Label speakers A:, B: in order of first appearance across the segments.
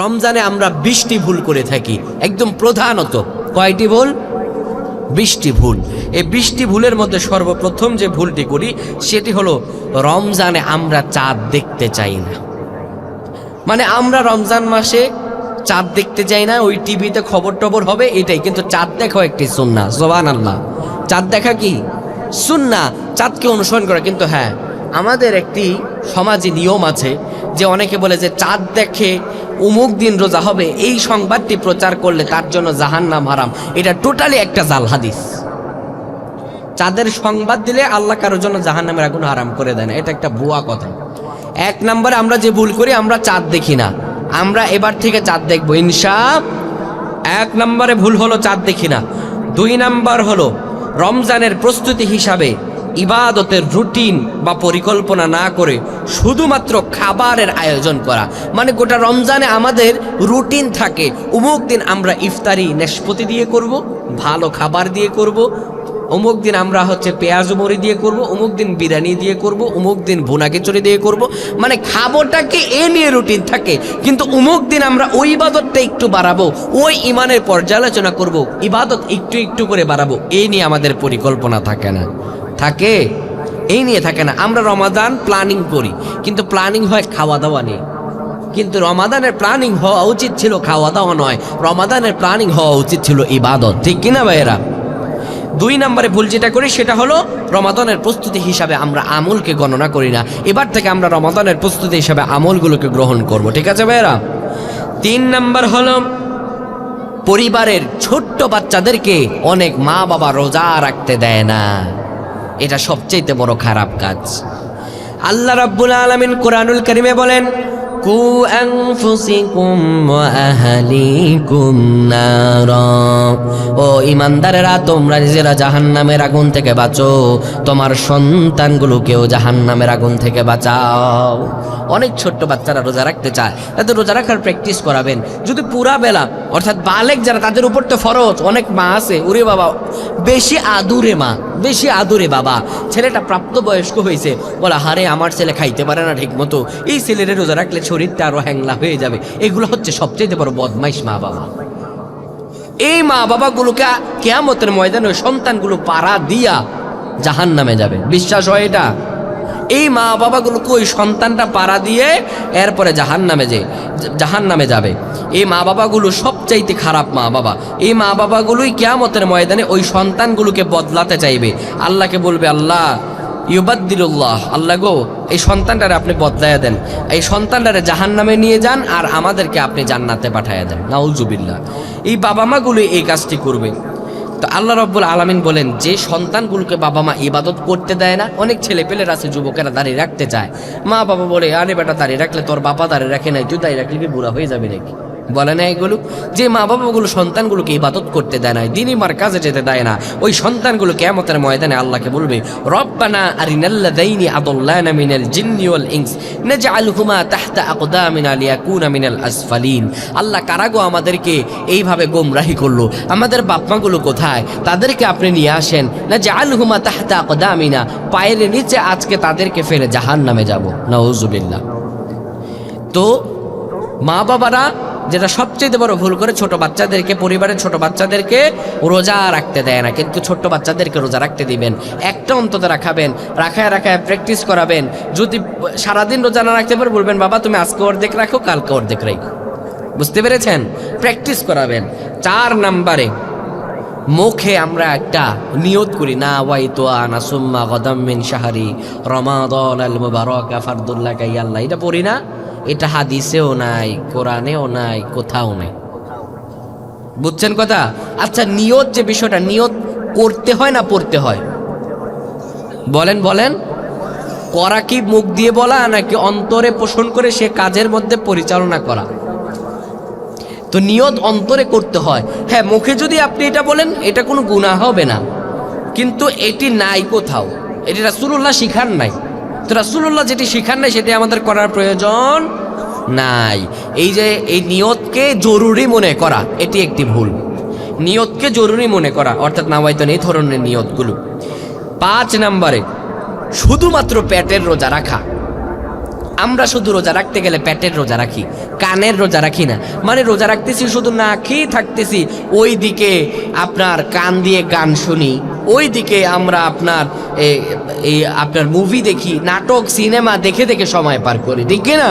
A: রমজানে আমরা বৃষ্টি ভুল করে থাকি। একদম প্রধানত কয়টি ভুল? বৃষ্টি ভুল। এই বৃষ্টি ভুলের মধ্যে সর্বপ্রথম যে ভুলটি করি, সেটি হলো রমজানে আমরা চাঁদ দেখতে চাই না। মানে আমরা রমজান মাসে চাঁদ দেখতে যাই না, ওই টিভিতে খবর টবর হবে এটাই, কিন্তু চাঁদ দেখাও একটি সুন্না জবান আল্লাহ চাঁদ দেখা কি? সুন্না চাঁদকে অনুসরণ করা, কিন্তু হ্যাঁ আমাদের একটি সমাজে নিয়ম আছে যে অনেকে বলে যে চাঁদ দেখে উমুক দিন রোজা হবে, এই সংবাদটি প্রচার করলে তার জন্য জাহান্নাম হারাম। এটা টোটালি একটা জাল হাদিস। চাঁদের সংবাদ দিলে আল্লাহ কারোর জন্য জাহান্নামের আগুন হারাম করে দেয় না, এটা একটা ভুয়া কথা। এক নম্বরে আমরা যে ভুল করি, আমরা চাঁদ দেখি না। আমরা এবার থেকে চাঁদ দেখব, ইনশা এক নম্বরে ভুল হলো চাঁদ দেখি না। দুই নাম্বার হলো রমজানের প্রস্তুতি হিসাবে ইবাদতের রুটিন বা পরিকল্পনা না করে শুধুমাত্র খাবারের আয়োজন করা। মানে গোটা রমজানে আমাদের রুটিন থাকে উমুক দিন আমরা ইফতারি নেশপতি দিয়ে করব, ভালো খাবার দিয়ে করব, অমুক দিন আমরা হচ্ছে পেঁয়াজ মরি দিয়ে করব, অমুক দিন বিরিয়ানি দিয়ে করব, অমুক দিন ভুনা খিচুড়ি দিয়ে করব। মানে খাবোটাকে এ নিয়ে রুটিন থাকে, কিন্তু অমুক দিন আমরা ওই ইবাদতটা একটু বাড়াবো, ওই ইমানের পর্যালোচনা করব, ইবাদত একটু একটু করে বাড়াবো এই নিয়ে আমাদের পরিকল্পনা থাকে না। থাকে? এই নিয়ে থাকে না। আমরা রমাদান প্ল্যানিং করি। কিন্তু প্ল্যানিং হয় খাওয়া দাওয়া নিয়ে। কিন্তু রমাদানের প্ল্যানিং হওয়া উচিত ছিল খাওয়া দাওয়া নয়। রমাদানের প্ল্যানিং হওয়া উচিত ছিল ইবাদত। ঠিক কিনা ভাইয়েরা? দুই নম্বরে ভুল যেটা করি, সেটা হলো রমাদানের প্রস্তুতি হিসাবে আমরা আমলকে গণনা করি না। এবার থেকে আমরা রমাদানের প্রস্তুতি হিসাবে আমলগুলোকে গ্রহণ করব। ঠিক আছে ভাইয়েরা? তিন নম্বর হলো পরিবারের ছোট্ট বাচ্চাদেরকে অনেক মা বাবা রোজা রাখতে দেয় না। এটা সবচেয়ে বড় খারাপ কাজ। আল্লাহ রাব্বুল আলামিন কোরআনুল কারিমে বলেন, কু আনফুসিকুম ওয়া আহলিকুম নারা। ও ইমানদারেরা তোমরা নিজেরা জাহান্নামের আগুন থেকে বাঁচো। তোমার সন্তানগুলোকেও জাহান্নামের আগুন থেকে বাঁচাও। অনেক ছোট্ট বাচ্চারা রোজা রাখতে চায়, তাদের রোজা রাখার প্র্যাকটিস করাবেন। যদি পুরা বেলা, অর্থাৎ বালেক যারা, তাদের উপর তো ফরজ, অনেক মা আছে। ওরে বাবা, বেশি আদুরে মা। বেশি আদরে বাবা। ছেলেটা প্রাপ্তবয়স্ক হয়েছে। বলা, হারে, আমার ছেলে খাইতে পারে না ঠিক মতো এই ছেলের রোজা রাখলে শরীরটা আরও হ্যাংলা হয়ে যাবে। এগুলো হচ্ছে সবচেয়ে বড় বদমাইশ মা বাবা। এই মা বাবাগুলোকে কেয়ামতের ময়দানে সন্তানগুলো পাড়া দিয়া জাহান নামে যাবে। বিশ্বাস হয় এটা? এই মা বাবাগুলোকে ওই সন্তানটা পাড়া দিয়ে এরপরে জাহান নামে যে জাহান নামে যাবে। এই মা বাবাগুলো সবচাইতে খারাপ মা বাবা। এই মা বাবাগুলোই কেয়ামতের ময়দানে ওই সন্তানগুলোকে বদলাতে চাইবে। আল্লাহকে বলবে, আল্লাহ ইউবাদ্দিল্লাহ আল্লাহ গো, এই সন্তানটারে আপনি বদলাইয়া দেন। এই সন্তানটারে জাহান নামে নিয়ে যান আর আমাদেরকে আপনি জান্নাতে পাঠাইয়া দেন। নাউজুবিল্লাহ। এই বাবা মাগুলো এই কাজটি করবে। তো আল্লাহ রব্বুল আলমিন বলেন, যে সন্তানগুলোকে বাবা মা ইবাদত করতে দেয় না, অনেক ছেলে পেলের আছে, যুবকেরা দাঁড়িয়ে রাখতে চায়। মা বাবা বলে, আরে বেটা, দাঁড়িয়ে রাখলে তোর বাবা দাঁড়িয়ে রাখে নাই, তুই দাঁড়িয়ে রাখলে বুড়া হয়ে যাবে নাকি? বলে না এগুলো? যে মা বাবাগুলো সন্তানগুলোকে ইবাদত করতে দেয় না দিনই মার কাজে যেতে দেয় না, ওই সন্তানগুলো কেমতের ময়দানে আল্লাহকে বলবে, রব্বানা আরিনাল্লাদাইনি আদল্লানা মিনাল জিন্নি ওয়াল ইনস, নাজআলহুমা তাহতা আকদামিনা লিয়াকুনা মিনাল আসফালিন। আল্লাহ কারাগো আমাদেরকে এইভাবে গোমরাহি করল? আমাদের বাপমাগুলো কোথায়? তাদেরকে আপনি নিয়ে আসেন না যে আলহুমা তাহতা আকদামিনা। পায়ের নিচে আজকে তাদেরকে ফেলে জাহান নামে যাব। নাউজুবিল্লাহ। তো মা বাবারা যেটা সবচেয়ে বড় ভুল করে ছোট বাচ্চাদেরকে, পরিবারের ছোট বাচ্চাদেরকে রোজা রাখতে দেয় না। কিন্তু ছোট্ট বাচ্চাদেরকে রোজা রাখতে দিবেন। একটা অন্তত রাখাবেন, রাখায় রাখায় প্র্যাকটিস করাবেন। যদি সারাদিন রোজা না রাখতে পারে, বলবেন, বাবা, তুমি আজকে অর্ধেক রাখো, কালকে অর্ধেক রাখো। বুঝতে পেরেছেন? প্র্যাকটিস করাবেন। চার নাম্বারে, মুখে আমরা একটা নিয়ত করি, না ওয়াই তো আনা সুম্মা গদাম্মিন শাহারি, রমাদন আল মুবারক, ফারদুল্লাহ কাইয়াল্লাহ। এটা পড়ি না। এটা হাদিসেও নাই, কোরআনেও নাই, কোথাও নাই। বুঝছেন কথা? আচ্ছা নিয়ত যে বিষয়টা, নিয়ত করতে হয় না পড়তে হয়? বলেন বলেন। করা কি মুখ দিয়ে বলা, নাকি অন্তরে পোষণ করে সে কাজের মধ্যে পরিচালনা করা? তো নিয়ত অন্তরে করতে হয়। হ্যাঁ মুখে যদি আপনি এটা বলেন, এটা কোনো গুণা হবে না। কিন্তু এটি নাই কোথাও। এটি রাসুল্লাহ শিখান নাই। তো রাসুল্লাহ যেটি শিখান নাই, সেটি আমাদের করার প্রয়োজন নাই। এই যে, এই নিয়তকে জরুরি মনে করা, এটি একটি ভুল। নিয়তকে জরুরি মনে করা, অর্থাৎ নাওয়াইতন এই ধরনের নিয়তগুলো। পাঁচ নম্বরে, শুধুমাত্র পেটের রোজা রাখা। আমরা শুধু রোজা রাখতে গেলে পেটের রোজা রাখি, কানের রোজা রাখি না। মানে রোজা রাখতেছি, শুধু না খেয়ে থাকতেছি ওই দিকে আপনার কান দিয়ে গান শুনি ওই দিকে আমরা আপনার এই আপনার মুভি দেখি, নাটক সিনেমা দেখে দেখে সময় পার করি, ঠিক না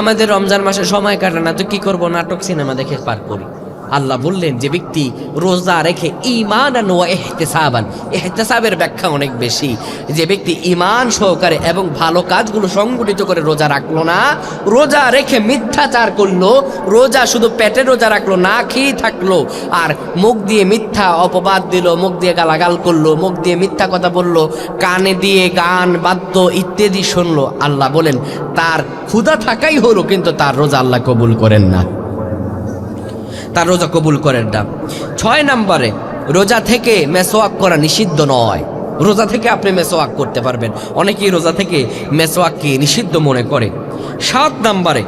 A: আমাদের রমজান মাসে সময় কাটে না, তো কি করব? নাটক সিনেমা দেখে পার করি। আল্লাহ বললেন যে ব্যক্তি রোজা রেখে ইমান এহতেসাবান এহতেসাবের ব্যাখ্যা অনেক বেশি। যে ব্যক্তি ইমান সহকারে এবং ভালো কাজগুলো সংগঠিত করে রোজা রাখল না, রোজা রেখে মিথ্যাচার করল, রোজা শুধু পেটে রোজা রাখল না খেয়ে থাকল, আর মুখ দিয়ে মিথ্যা অপবাদ দিল, মুখ দিয়ে গালাগাল করল, মুখ দিয়ে মিথ্যা কথা বলল, কানে দিয়ে গান, বাদ্য ইত্যাদি শুনলো। আল্লাহ বলেন, তার ক্ষুধা থাকাই হলো, কিন্তু তার রোজা আল্লাহ কবুল করেন না। তার রোজা কবুল করেন না। ছয় নম্বরে, রোজা থেকে মেসোয়াক করা নিষিদ্ধ নয়। রোজা থেকে আপনি মেসোয়াক করতে পারবেন। অনেকেই রোজা থেকে মেসোয়াককে নিষিদ্ধ মনে করে। সাত নম্বরে,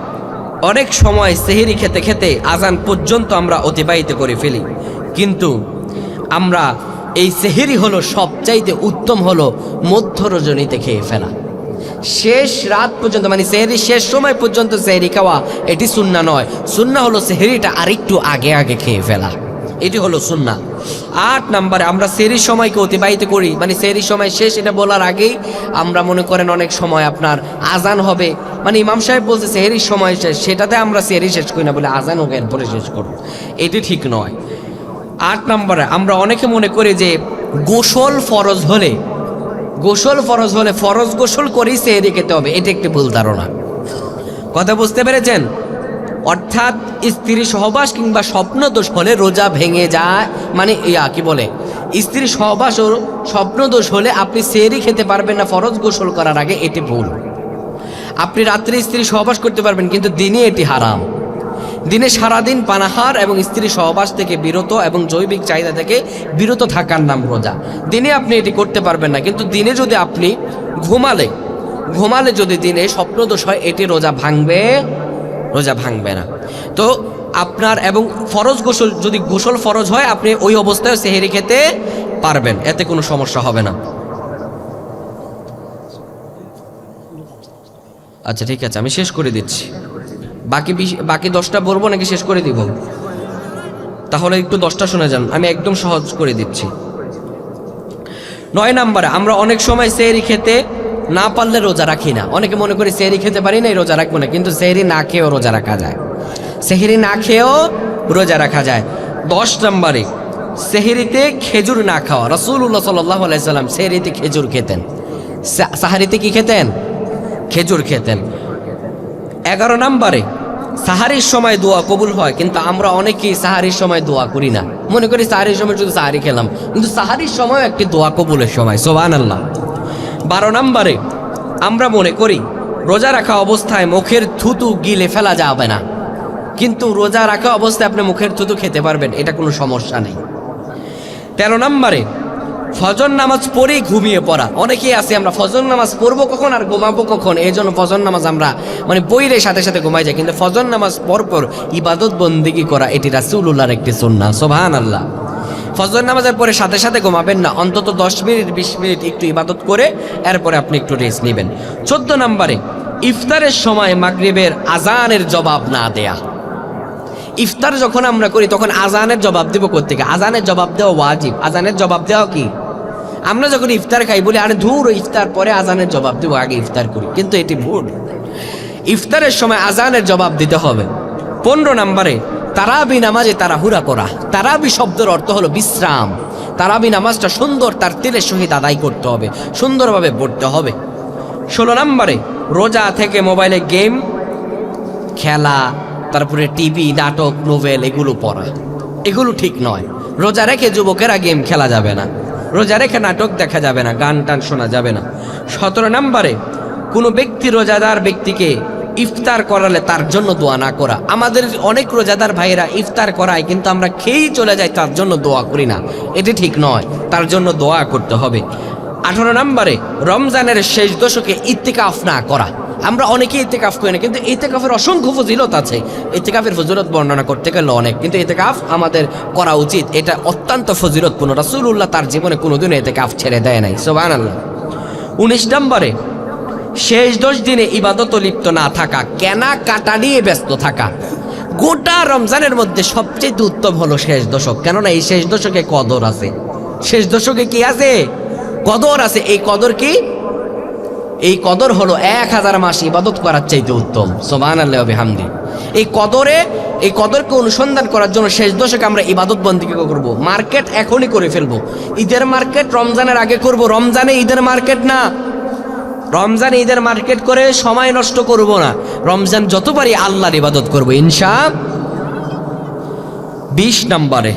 A: অনেক সময় সেহেরি খেতে খেতে আজান পর্যন্ত আমরা অতিবাহিত করে ফেলি। কিন্তু আমরা এই সেহেরি হলো সবচাইতে উত্তম হলো মধ্য রজনীতে খেয়ে ফেলা। শেষ রাত পর্যন্ত মানে সেহরি শেষ সময় পর্যন্ত সেহরি খাওয়া, এটি সুন্না নয়। সুন্না হলো সেহরিটা আরেকটু আগে আগে খেয়ে ফেলা। এটি হলো সুন্না। আট নম্বরে, আমরা সেহরির সময়কে অতিবাহিত করি। মানে সেহরির সময় শেষ, এটা বলার আগেই আমরা মনে করেন অনেক সময় আপনার আজান হবে। মানে ইমাম সাহেব বলছে, সেহরির সময় শেষ, সেটাতে আমরা সেহরি শেষ করি না, বলে আজান হোক, এরপরে শেষ করব এটি ঠিক নয়। আট নম্বরে, আমরা অনেকে মনে করি যে গোসল ফরজ হলে গোসল ফরজ হলে ফরজ গোসল করেই সেহরি খেতে হবে। এটা একটি ভুল ধারণা। কথা বুঝতে পেরেছেন? অর্থাৎ স্ত্রী সহবাস কিংবা স্বপ্ন দোষ হলে রোজা ভেঙে যায় মানে ইয়া, কি বলে? স্ত্রী সহবাস ও স্বপ্ন দোষ হলে আপনি সেহরি খেতে পারবেন না, ফরজ গোসল করার আগে, এটি ভুল। আপনি রাত্রে স্ত্রী সহবাস করতে পারবেন, কিন্তু দিনে এটি হারাম। দিনে সারাদিন পানাহার এবং স্ত্রী সহবাস থেকে বিরত এবং জৈবিক চাহিদা থেকে বিরত থাকার নাম রোজা। দিনে আপনি এটি করতে পারবেন না, কিন্তু দিনে যদি আপনি ঘুমালে ঘুমালে যদি দিনে স্বপ্নদোষ হয়, এটি রোজা ভাঙবে রোজা ভাঙবে না। তো আপনার এবং ফরজ গোসল, যদি গোসল ফরজ হয়, আপনি ওই অবস্থায় সেহেরি খেতে পারবেন, এতে কোনো সমস্যা হবে না। আচ্ছা ঠিক আছে, আমি শেষ করে দিচ্ছি। বাকি বিশ- বাকি দশটা বলব নাকি শেষ করে দিব? তাহলে একটু দশটা শুনে যান। আমি একদম সহজ করে দিচ্ছি। নয় নাম্বারে, আমরা অনেক সময় সেহরি খেতে না পারলে রোজা রাখি না। অনেকে মনে করি সেহরি খেতে পারি না রোজা রাখব না। কিন্তু সেহরি না খেয়েও রোজা রাখা যায়। সেহরি না খেয়েও রোজা রাখা যায়। দশ নম্বরে, সেহরিতে খেজুর না খাওয়া। রসুল্লাহ সাল্লাহ আলাইসাল্লাম সেহরিতে খেজুর খেতেন। সাহারিতে কি খেতেন? খেজুর খেতেন। এগারো নম্বরে, সাহারির সময় দোয়া কবুল হয়, কিন্তু আমরা অনেকেই সাহারির সময় দোয়া করি না। মনে করি সাহারির সময় শুধু সাহারি খেলাম, কিন্তু সাহারির সময় একটি দোয়া কবুলের সময় সোবান আল্লাহ বারো নম্বরে, আমরা মনে করি রোজা রাখা অবস্থায় মুখের থুতু গিলে ফেলা যাবে না, কিন্তু রোজা রাখা অবস্থায় আপনি মুখের থুতু খেতে পারবেন, এটা কোনো সমস্যা নেই। তেরো নম্বরে ফজর নামাজ পড়েই ঘুমিয়ে পড়া। অনেকেই আছে, আমরা ফজর নামাজ পড়ব কখন আর ঘুমাবো কখন? এই জন্য ফজর নামাজ আমরা মানে বইরে সাথে সাথে ঘুমাই যাই, কিন্তু ফজর নামাজ পর পর ইবাদত বন্দিগি করা, এটি রাসুল্লাহর একটি সুন্না সোভান আল্লাহ ফজর নামাজের পরে সাথে সাথে ঘুমাবেন না, অন্তত দশ মিনিট, বিশ মিনিট একটু ইবাদত করে, এরপরে আপনি একটু রেস্ট নেবেন। চোদ্দ নম্বরে, ইফতারের সময় মাগরিবের আজানের জবাব না দেয়া। ইফতার যখন আমরা করি, তখন আজানের জবাব দেবো কোথেকে আজানের জবাব দেওয়া ওয়াজিব। আজানের জবাব দেওয়া কি? আমরা যখন ইফতার খাই, বলি, আরে ধুর ইফতার পরে আজানের জবাব দেবো, আগে ইফতার করি। কিন্তু এটি ভুল। ইফতারের সময় আজানের জবাব দিতে হবে। পনেরো নম্বরে, তারাবি নামাজে তারা হুরা করা। তারাবি শব্দের অর্থ হলো বিশ্রাম। তারাবি নামাজটা সুন্দর, তার তেলের সহিত আদায় করতে হবে, সুন্দরভাবে পড়তে হবে। ষোলো নম্বরে, রোজা থেকে মোবাইলে গেম, খেলা, তারপরে টিভি, নাটক, নোভেল, এগুলো পড়া। এগুলো ঠিক নয়। রোজা রেখে যুবকেরা গেম খেলা যাবে না। রোজা রেখে নাটক দেখা যাবে না, গান টান শোনা যাবে না। সতেরো নম্বরে, কোনো ব্যক্তি রোজাদার ব্যক্তিকে ইফতার করালে তার জন্য দোয়া না করা। আমাদের অনেক রোজাদার ভাইয়েরা ইফতার করায়, কিন্তু আমরা খেয়েই চলে যাই, তার জন্য দোয়া করি না। এটি ঠিক নয়, তার জন্য দোয়া করতে হবে। আঠারো নম্বরে, রমজানের শেষ দশকে ইত্তিকাফ না করা। আমরা অনেকেই ইতেকাফ করি না, কিন্তু ইতেকাফের অসংখ্য ফজিলত আছে। ইতেকাফের ফজিলত বর্ণনা করতে গেলে অনেক, কিন্তু ইতেকাফ আমাদের করা উচিত। এটা অত্যন্ত ফজিলতপূর্ণ। রাসূলুল্লাহ তার জীবনে কোনোদিনও ইতেকাফ ছেড়ে দেয় নাই। সোবান আল্লাহ উনিশ নম্বরে, শেষ দশ দিনে ইবাদত লিপ্ত না থাকা, কেনা কাটা নিয়ে ব্যস্ত থাকা। গোটা রমজানের মধ্যে সবচেয়ে উত্তম হলো শেষ দশক। কেননা এই শেষ দশকে কদর আছে। শেষ দশকে কি আছে? কদর আছে। এই কদর কি? এই কদর হলো এক হাজার মাস ইবাদত করার চাইতে উত্তম। সোবান আল্লাহ হামদি এই কদরে, এই কদরকে অনুসন্ধান করার জন্য শেষ দশকে আমরা ইবাদত বন্দিকে করব? মার্কেট এখনই করে ফেলব। ঈদের মার্কেট রমজানের আগে করব। রমজানে ঈদের মার্কেট না। রমজান ঈদের মার্কেট করে সময় নষ্ট করব না। রমজান যত পারি আল্লাহর ইবাদত করব, ইনশা বিশ নম্বরে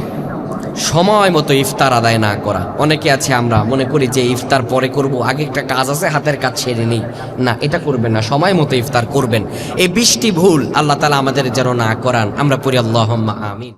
A: সময় মতো ইফতার আদায় না করা। অনেকে আছে, আমরা মনে করি যে ইফতার পরে করব, আগে একটা কাজ আছে, হাতের কাজ ছেড়ে নিই। না, এটা করবেন না, সময় মতো ইফতার করবেন। এই বৃষ্টি ভুল, আল্লাহ তালা আমাদের যেন না করান। আমরা পড়ি আল্লাহ আমিন।